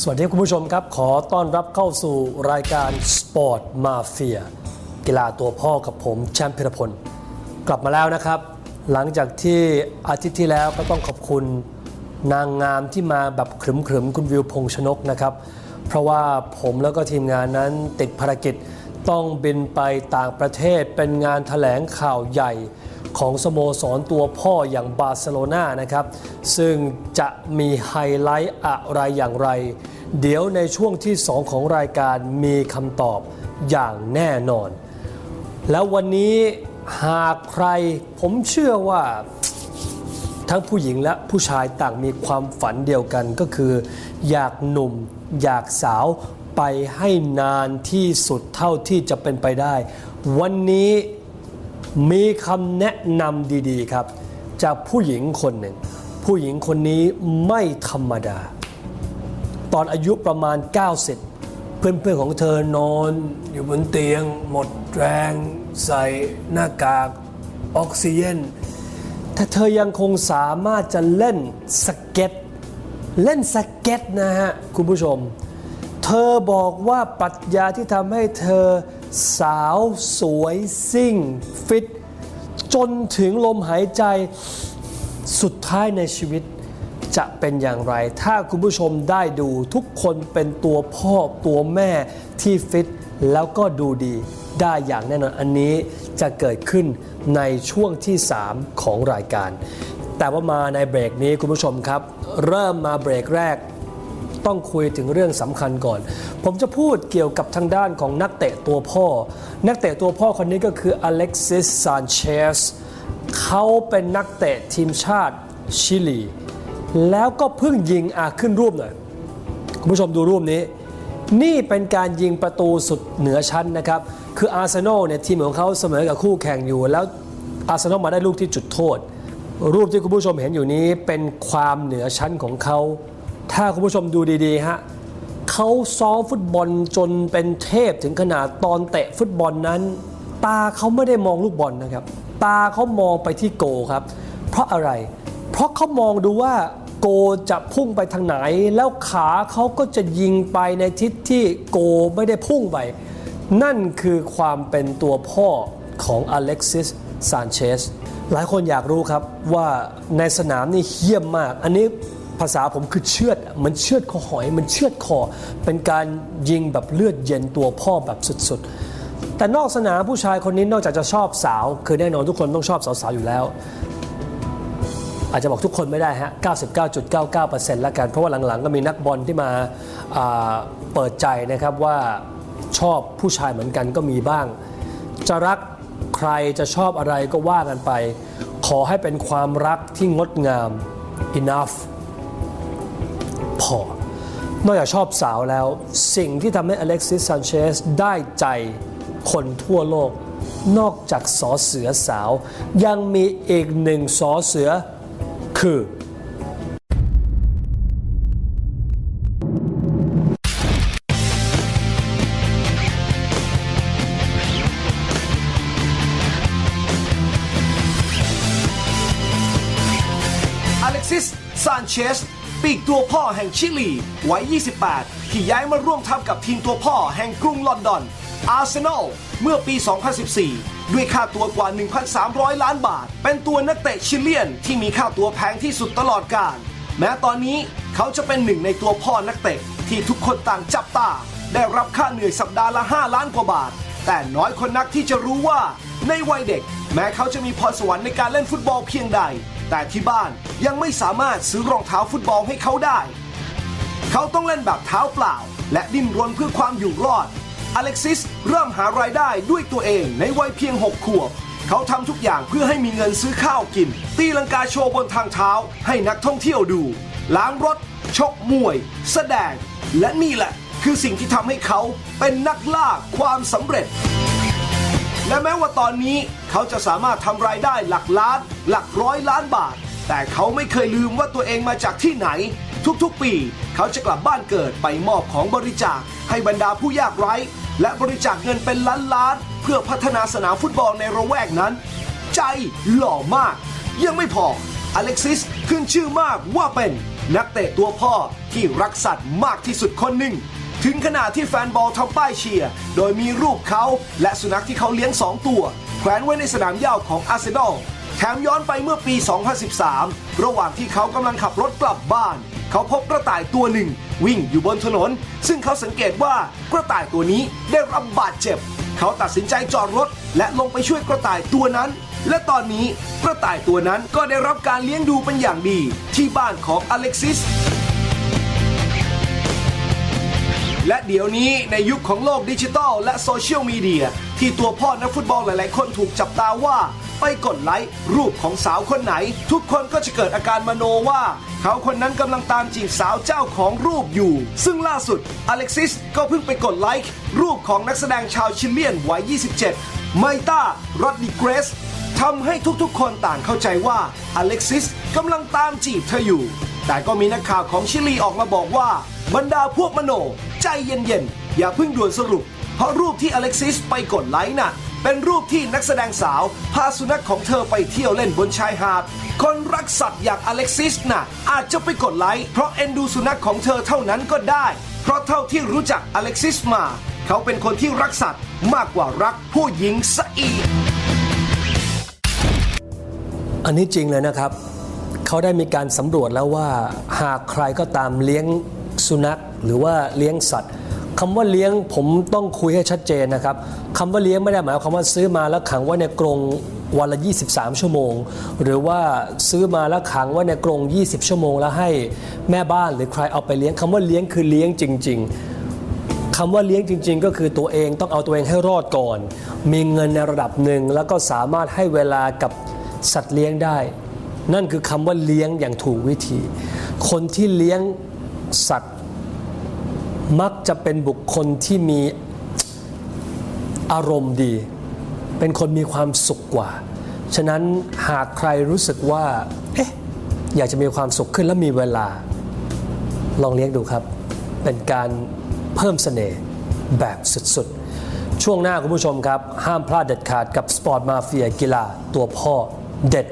สวัสดีคุณผู้ชมครับ ขอต้อนรับเข้าสู่รายการ Sport Mafia กีฬาตัวพ่อกับผมแชมป์พิรพล กลับมาแล้วนะครับ หลังจากที่อาทิตย์ที่แล้วก็ต้องขอบคุณนางงามที่มาแบบขรึมๆ คุณวิวพงษ์ชนกนะครับ เพราะว่าผมแล้วก็ทีมงานนั้นติดภารกิจต้องบินไปต่างประเทศเป็นงานถแถลงข่าวใหญ่ ของสโมสรตัวพ่ออย่างบาร์เซโลนานะครับ ซึ่งจะมีไฮไลท์อะไรอย่างไร เดี๋ยวในช่วงที่ 2 ของรายการมีคำตอบอย่างแน่นอน แล้ววันนี้หากใครผมเชื่อว่าทั้งผู้หญิงและผู้ชายต่างมีความฝันเดียวกันก็คือ อยากหนุ่ม อยากสาวไปให้นานที่สุดเท่าที่จะเป็นไปได้ วันนี้ มีคำแนะนำดีๆครับ จากผู้หญิงคนหนึ่ง ผู้หญิงคนนี้ไม่ธรรมดา ตอนอายุประมาณ 90 เพื่อนๆของเธอนอนอยู่บนเตียง หมดแรง ใส่หน้ากากออกซิเจนถ้าเธอยังคงสามารถจะเล่นสเก็ต เล่นสเก็ตนะฮะ คุณผู้ชม เธอบอกว่าปรัชญาที่ทำให้เธอ สาวสวยซิ่ง ฟิต จนถึงลมหายใจสุดท้ายในชีวิตจะเป็นอย่างไร ถ้าคุณผู้ชมได้ดูทุกคนเป็นตัวพ่อตัวแม่ที่ฟิต แล้วก็ดูดีได้อย่างแน่นอนอันนี้จะเกิดขึ้นในช่วงที่ 3 ของรายการ แต่ว่ามาในเบรกนี้คุณผู้ชมครับ เริ่มมาเบรกแรก ต้องคุยถึงเรื่องสำคัญก่อน ผมจะพูดเกี่ยวกับทางด้านของนักเตะตัวพ่อ นักเตะตัวพ่อคนนี้ก็คืออเล็กซิสซานเชสเขาเป็นนักเตะทีมชาติชิลี แล้วก็เพิ่งยิงอาขึ้นรูปหน่อยคุณผู้ชมดูรูปนี้ นี่เป็นการยิงประตูสุดเหนือชั้นนะครับ คืออาร์เซนอลเนี่ยทีมของเขาเสมอกับคู่แข่งอยู่ แล้วอาร์เซนอลมาได้ลูกที่จุดโทษ รูปที่คุณผู้ชมเห็นอยู่นี้เป็นความเหนือชั้นของเขา ถ้าคุณผู้ชมดูดีๆฮะเขาซ้อมฟุตบอลจนเป็นเทพถึงขนาดตอนเตะฟุตบอลนั้น ตาเขาไม่ได้มองลูกบอลนะครับ ตาเขามองไปที่โกครับ เพราะอะไร เพราะเขามองดูว่าโกจะพุ่งไปทางไหน แล้วขาเขาก็จะยิงไปในทิศที่โกไม่ได้พุ่งไป นั่นคือความเป็นตัวพ่อของอเล็กซิสซานเชสหลายคนอยากรู้ครับว่าในสนามนี่เยี่ยมมาก อันนี้ ภาษาผมคือเชือดมันเชือดคอหอย มันเชือดคอ เป็นการยิงแบบเลือดเย็นตัวพ่อแบบสุดๆ แต่นอกสนามผู้ชายคนนี้นอกจากจะชอบสาว คือแน่นอนทุกคนต้องชอบสาวๆอยู่แล้ว อาจจะบอกทุกคนไม่ได้ฮะ 99.99%แล้วกัน เพราะว่าหลังๆ ก็มีนักบอลที่มาาเปิดใจนะครับว่าชอบผู้ชายเหมือนกันก็มีบ้าง จะรักใครจะชอบอะไรก็ว่ากันไป ขอให้เป็นความรักที่งดงาม enough พอ นอกจากชอบสาวแล้ว สิ่งที่ทำให้อเล็กซิสซานเชสได้ใจคนทั่วโลก นอกจากสอเสือสาว ยังมีอีกหนึ่งสอเสือคืออเล็กซิสซานเชส ปีกตัวพ่อแห่งชิลีวัย 28 ที่ย้ายมาร่วมทัพกับทีมตัวพ่อแห่งกรุงลอนดอน อาร์เซนอล เมื่อปี 2014 ด้วยค่าตัวกว่า 1,300 ล้านบาท เป็นตัวนักเตะชิเลียนที่มีค่าตัวแพงที่สุดตลอดกาล แม้ตอนนี้เขาจะเป็นหนึ่งในตัวพ่อนักเตะที่ทุกคนต่างจับตา ได้รับค่าเหนื่อยสัปดาห์ละ 5 ล้านกว่าบาท แต่น้อยคนนักที่จะรู้ว่า ในวัยเด็ก แม้เขาจะมีพรสวรรค์ในการเล่นฟุตบอลเพียงใด แต่ที่บ้านยังไม่สามารถซื้อรองเท้าฟุตบอลให้เขาได้ เขาต้องเล่นแบบเท้าเปล่า และดิ้นรนเพื่อความอยู่รอด อเล็กซิสเริ่มหารายได้ด้วยตัวเองในวัยเพียง 6 ขวบ เขาทำทุกอย่างเพื่อให้มีเงินซื้อข้าวกิน ตีลังกาโชว์บนทางเท้าให้นักท่องเที่ยวดู ล้างรถ ชกมวย แสดง และนี่แหละ คือสิ่งที่ทำให้เขาเป็นนักล่าความสำเร็จ และแม้ว่าตอนนี้เขาจะสามารถทำรายได้หลักล้าน หลักร้อยล้านบาท แต่เขาไม่เคยลืมว่าตัวเองมาจากที่ไหน ทุกๆปี เขาจะกลับบ้านเกิดไปมอบของบริจาค ให้บรรดาผู้ยากไร้ และบริจาคเงินเป็นล้านล้าน เพื่อพัฒนาสนามฟุตบอลในระแวกนั้น ใจหล่อมาก ยังไม่พออเล็กซิสขึ้นชื่อมากว่าเป็นนักเตะตัวพ่อที่รักสัตว์มากที่สุดคนหนึ่ง ถึงขนาดที่แฟนบอลทำป้ายเชียร์ โดยมีรูปเขาและสุนัขที่เขาเลี้ยง 2 ตัว แขวนไว้ในสนามหญ้าของอาร์เซนอลแถมย้อนไปเมื่อปี 2013 ระหว่างที่เขากำลังขับรถกลับบ้าน เขาพบกระต่ายตัวหนึ่ง วิ่งอยู่บนถนน ซึ่งเขาสังเกตว่ากระต่ายตัวนี้ได้รับบาดเจ็บ เขาตัดสินใจจอดรถ และลงไปช่วยกระต่ายตัวนั้น และตอนนี้กระต่ายตัวนั้นก็ได้รับการเลี้ยงดูเป็นอย่างดี ที่บ้านของอเล็กซิส และเดี๋ยวนี้ในยุคของโลกดิจิทัลและโซเชียลมีเดียที่ตัวพ่อนักฟุตบอลหลายๆ คนถูกจับตาว่า ไปกดไลค์รูปของสาวคนไหน ทุกคนก็จะเกิดอาการมโนว่า เขาคนนั้นกำลังตามจีบสาวเจ้าของรูปอยู่ ซึ่งล่าสุดอเล็กซิสก็เพิ่งไปกดไลค์รูปของนักแสดงชาวชิลียนวัย 27 ไมต้ารอดดิเกรสทำให้ทุกๆ คนต่างเข้าใจว่าอเล็กซิสกำลังตามจีบเธออยู่ แต่ก็มีนักข่าวของชิลีออกมาบอกว่า บรรดาพวกมโน ใจเย็นๆ อย่าเพิ่งด่วนสรุป เพราะรูปที่อเล็กซิสไปกดไลค์น่ะ เป็นรูปที่นักแสดงสาว พาสุนัขของเธอไปเที่ยวเล่นบนชายหาด คนรักสัตว์อย่างอเล็กซิสน่ะ อาจจะไปกดไลค์เพราะเอ็นดูสุนัขของเธอเท่านั้นก็ได้ เพราะเท่าที่รู้จักอเล็กซิสมา เขาเป็นคนที่รักสัตว์มากกว่ารักผู้หญิงซะอีก อันนี้จริงเลยนะครับ เขาได้มีการสำรวจแล้วว่าหากใครก็ตามเลี้ยง สุนัขหรือว่าเลี้ยงสัตว์คำว่าเลี้ยงผมต้องคุยให้ชัดเจนนะครับคำว่าเลี้ยงไม่ได้หมายความว่าซื้อมาแล้วขังไว้ในกรงวันละ 23 ชั่วโมง หรือว่าซื้อมาแล้วขังไว้ในกรง 20 ชั่วโมง แล้วให้แม่บ้านหรือใครเอาไปเลี้ยงคำว่าเลี้ยงคือเลี้ยงจริง ๆคำว่าเลี้ยงจริง ๆ ก็คือตัวเองต้องเอาตัวเองให้รอดก่อน มีเงินในระดับหนึ่งแล้วก็สามารถให้เวลากับสัตว์เลี้ยงได้ นั่นคือคำว่าเลี้ยงอย่างถูกวิธี คนที่เลี้ยงสัตว์ มักจะเป็นบุคคลที่มีอารมณ์ดี เป็นคนมีความสุขกว่า ฉะนั้นหากใครรู้สึกว่า เอ๊ะ อยากจะมีความสุขขึ้นและมีเวลา ลองเลี้ยงดูครับ เป็นการเพิ่มเสน่ห์แบบสุดๆ ช่วงหน้าคุณผู้ชมครับ ห้ามพลาดเด็ดขาดกับสปอร์ตมาเฟียกีฬาตัวพ่อเด็ด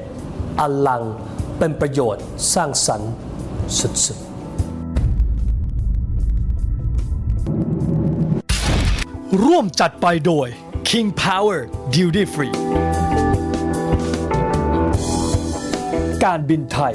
อลัง เป็นประโยชน์สร้างสรรค์สุดๆ ร่วมจัดไปโดย King Power Duty Free การบินไทย